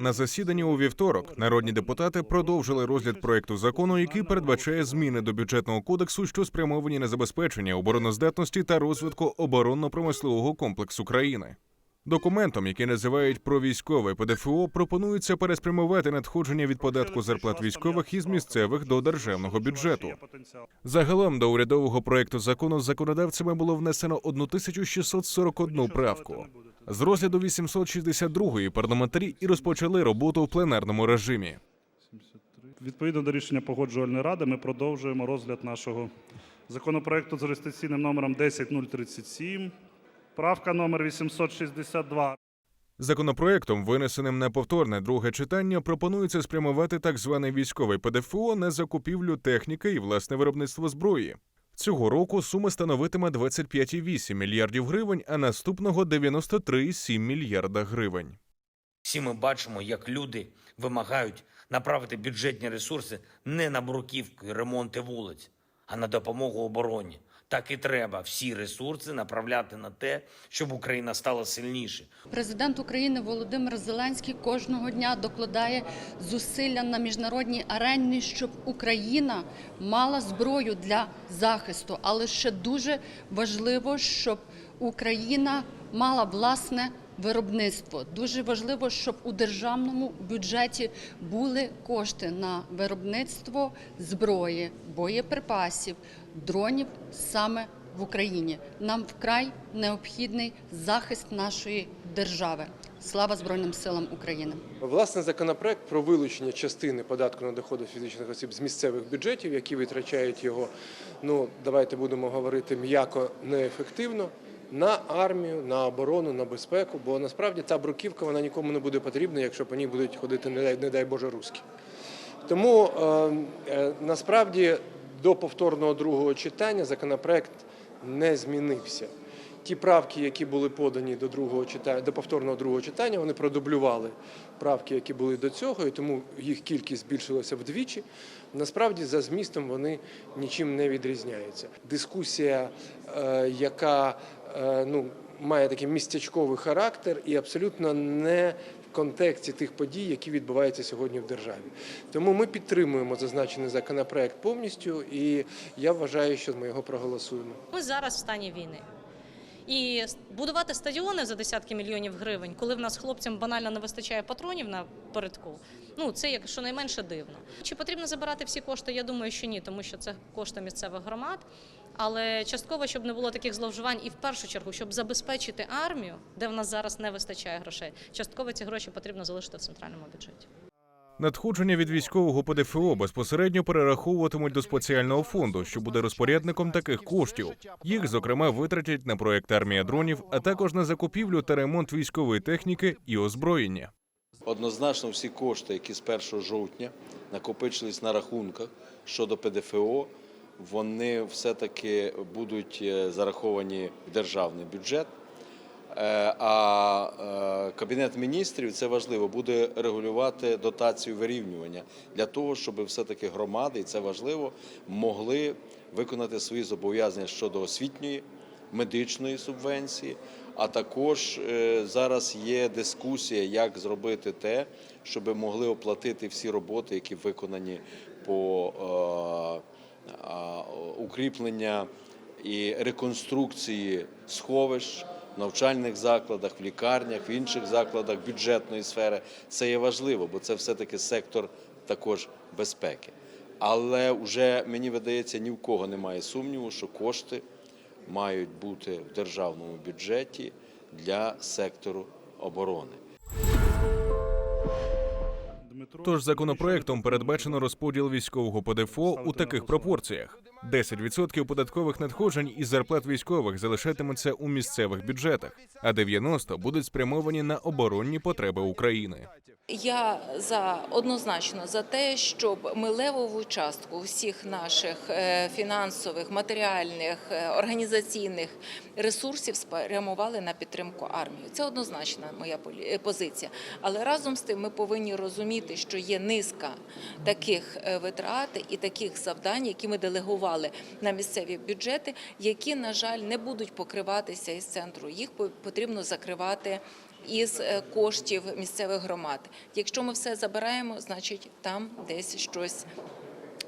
На засіданні у вівторок народні депутати продовжили розгляд проекту закону, який передбачає зміни до бюджетного кодексу, що спрямовані на забезпечення обороноздатності та розвитку оборонно-промислового комплексу країни. Документом, який називають про військове ПДФО, пропонується переспрямувати надходження від податку зарплат військових із місцевих до державного бюджету. Загалом до урядового проекту закону законодавцями було внесено 1641 правку. З розгляду 862-ї парламентарі і розпочали роботу в пленарному режимі. Відповідно до рішення погоджувальної ради, ми продовжуємо розгляд нашого законопроекту з реєстраційним номером 10037. Правка номер 862. Законопроектом, винесеним на повторне друге читання, пропонується спрямувати так званий військовий ПДФО на закупівлю техніки і власне виробництво зброї. Цього року сума становитиме 25,8 мільярдів гривень, а наступного 93,7 мільярда гривень. Всі ми бачимо, як люди вимагають направити бюджетні ресурси не на бруківку і ремонти вулиць, а на допомогу обороні. Так і треба всі ресурси направляти на те, щоб Україна стала сильніше. Президент України Володимир Зеленський кожного дня докладає зусилля на міжнародній арені, щоб Україна мала зброю для захисту. Але ще дуже важливо, щоб Україна мала власне виробництво. Дуже важливо, щоб у державному бюджеті були кошти на виробництво зброї, боєприпасів, дронів саме в Україні. Нам вкрай необхідний захист нашої держави. Слава Збройним силам України! Власне, законопроект про вилучення частини податку на доходи фізичних осіб з місцевих бюджетів, які витрачають його, ну давайте будемо говорити м'яко неефективно. На армію, на оборону, на безпеку, бо насправді та бруківка вона нікому не буде потрібна, якщо по ній будуть ходити, не дай, не дай Боже, руські. Тому е, е, насправді до повторного другого читання законопроект не змінився. Ті правки, які були подані до другого читання, до повторного другого читання, вони продублювали правки, які були до цього, і тому їх кількість збільшилася вдвічі. Насправді, за змістом вони нічим не відрізняються. Дискусія, е, яка е, ну, має такий містечковий характер і абсолютно не в контексті тих подій, які відбуваються сьогодні в державі. Тому ми підтримуємо зазначений законопроект повністю, і я вважаю, що ми його проголосуємо. Ми зараз в стані війни. І будувати стадіони за десятки мільйонів гривень, коли в нас хлопцям банально не вистачає патронів на передку, ну це як щонайменше дивно. Чи потрібно забирати всі кошти? Я думаю, що ні, тому що це кошти місцевих громад. Але частково, щоб не було таких зловживань, і в першу чергу, щоб забезпечити армію, де в нас зараз не вистачає грошей, частково ці гроші потрібно залишити в центральному бюджеті. Надходження від військового ПДФО безпосередньо перераховуватимуть до спеціального фонду, що буде розпорядником таких коштів. Їх, зокрема, витратять на проект армія дронів, а також на закупівлю та ремонт військової техніки і озброєння. Однозначно, всі кошти, які з 1 жовтня накопичились на рахунках щодо ПДФО, вони все-таки будуть е, зараховані в державний бюджет. Е, А е, Кабінет міністрів це важливо буде регулювати дотацію вирівнювання для того, щоб все-таки громади, і це важливо, могли виконати свої зобов'язання щодо освітньої, медичної субвенції. А також е, зараз є дискусія, як зробити те, щоб могли оплатити всі роботи, які виконані по укріплення і реконструкції сховищ навчальних закладах, в лікарнях, в інших закладах бюджетної сфери. Це є важливо, бо це все-таки сектор також безпеки. Але вже мені видається, ні в кого немає сумніву, що кошти мають бути в державному бюджеті для сектору оборони. Тож законопроектом передбачено розподіл військового ПДФО у таких пропорціях: 10% податкових надходжень із зарплат військових залишатиметься у місцевих бюджетах, а 90% будуть спрямовані на оборонні потреби України. Я за однозначно за те, щоб ми левову частку всіх наших е, фінансових, матеріальних, е, організаційних ресурсів спрямували на підтримку армії. Це однозначна моя е, позиція. Але разом з тим ми повинні розуміти, що є низка таких витрат і таких завдань, які ми делегували. Спрямували на місцеві бюджети, які, на жаль, не будуть покриватися із центру. Їх по- потрібно закривати із е, коштів місцевих громад. Якщо ми все забираємо, значить там десь щось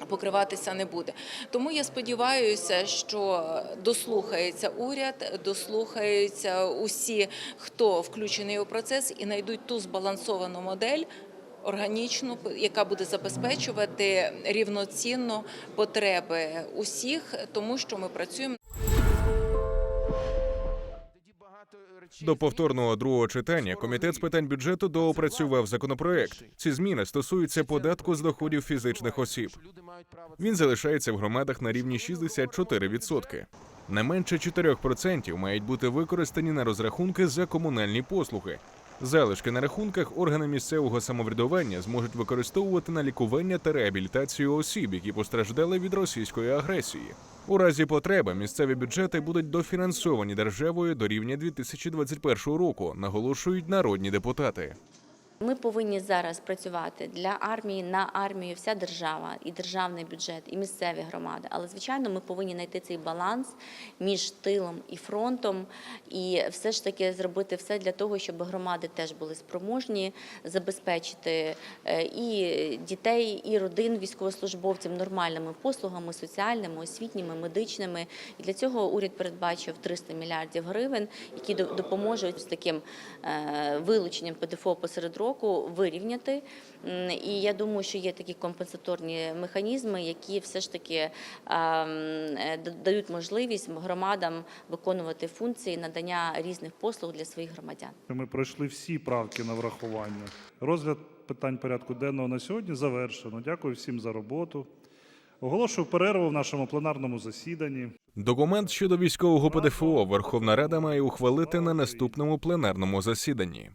покриватися не буде. Тому я сподіваюся, що дослухається уряд, дослухаються усі, хто включений у процес, і знайдуть ту збалансовану модель. Органічну, яка буде забезпечувати рівноцінно потреби усіх, тому що ми працюємо До повторного другого читання комітет з питань бюджету доопрацював законопроект. Ці зміни стосуються податку з доходів фізичних осіб. Він залишається в громадах на рівні 64%. Не менше 4% мають бути використані на розрахунки за комунальні послуги. Залишки на рахунках органи місцевого самоврядування зможуть використовувати на лікування та реабілітацію осіб, які постраждали від російської агресії. У разі потреби місцеві бюджети будуть дофінансовані державою до рівня 2021 року, наголошують народні депутати. Ми повинні зараз працювати для армії на армію, вся держава, і державний бюджет, і місцеві громади. Але звичайно, ми повинні знайти цей баланс між тилом і фронтом, і все ж таки зробити все для того, щоб громади теж були спроможні забезпечити е, і дітей, і родин військовослужбовців нормальними послугами, соціальними, освітніми, медичними. І для цього уряд передбачив 300 мільярдів гривень, які до- допоможуть з таким е, вилученням ПДФО посеред року вирівняти. І я думаю, що є такі компенсаторні механізми, які все ж таки е, дають можливість громадам виконувати функції надання різних послуг для своїх громадян. Ми пройшли всі правки на врахування. Розгляд питань порядку денного на сьогодні завершено. Дякую всім за роботу. Оголошую перерву в нашому пленарному засіданні. Документ щодо військового ПДФО Верховна Рада має ухвалити на наступному пленарному засіданні.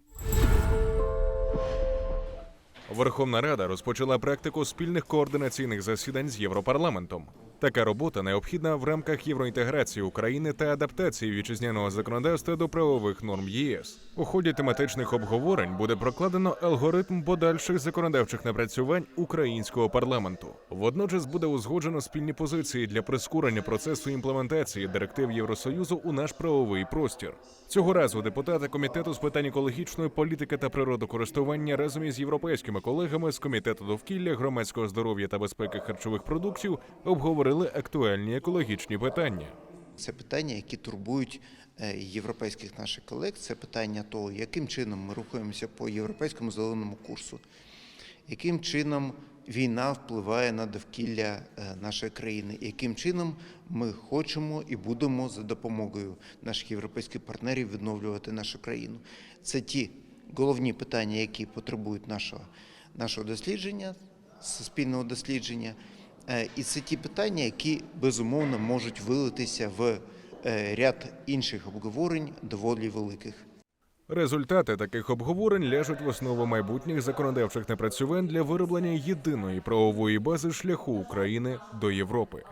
Верховна Рада розпочала практику спільних координаційних засідань з Європарламентом. Така робота необхідна в рамках євроінтеграції України та адаптації вітчизняного законодавства до правових норм ЄС. У ході тематичних обговорень буде прокладено алгоритм подальших законодавчих напрацювань українського парламенту. Водночас буде узгоджено спільні позиції для прискорення процесу імплементації директив Євросоюзу у наш правовий простір. Цього разу депутати комітету з питань екологічної політики та природокористування разом із європейськими колегами з комітету довкілля, громадського здоров'я та безпеки харчових продуктів обговорили актуальні екологічні питання. Це питання, які турбують е, європейських наших колег. Це питання того, яким чином ми рухаємося по європейському зеленому курсу, яким чином війна впливає на довкілля е, нашої країни, яким чином ми хочемо і будемо за допомогою наших європейських партнерів відновлювати нашу країну. Це ті головні питання, які потребують нашого, нашого дослідження, суспільного дослідження. Е, І це ті питання, які безумовно можуть вилитися в е, ряд інших обговорень доволі великих. Результати таких обговорень ляжуть в основу майбутніх законодавчих напрацювань для вироблення єдиної правової бази шляху України до Європи.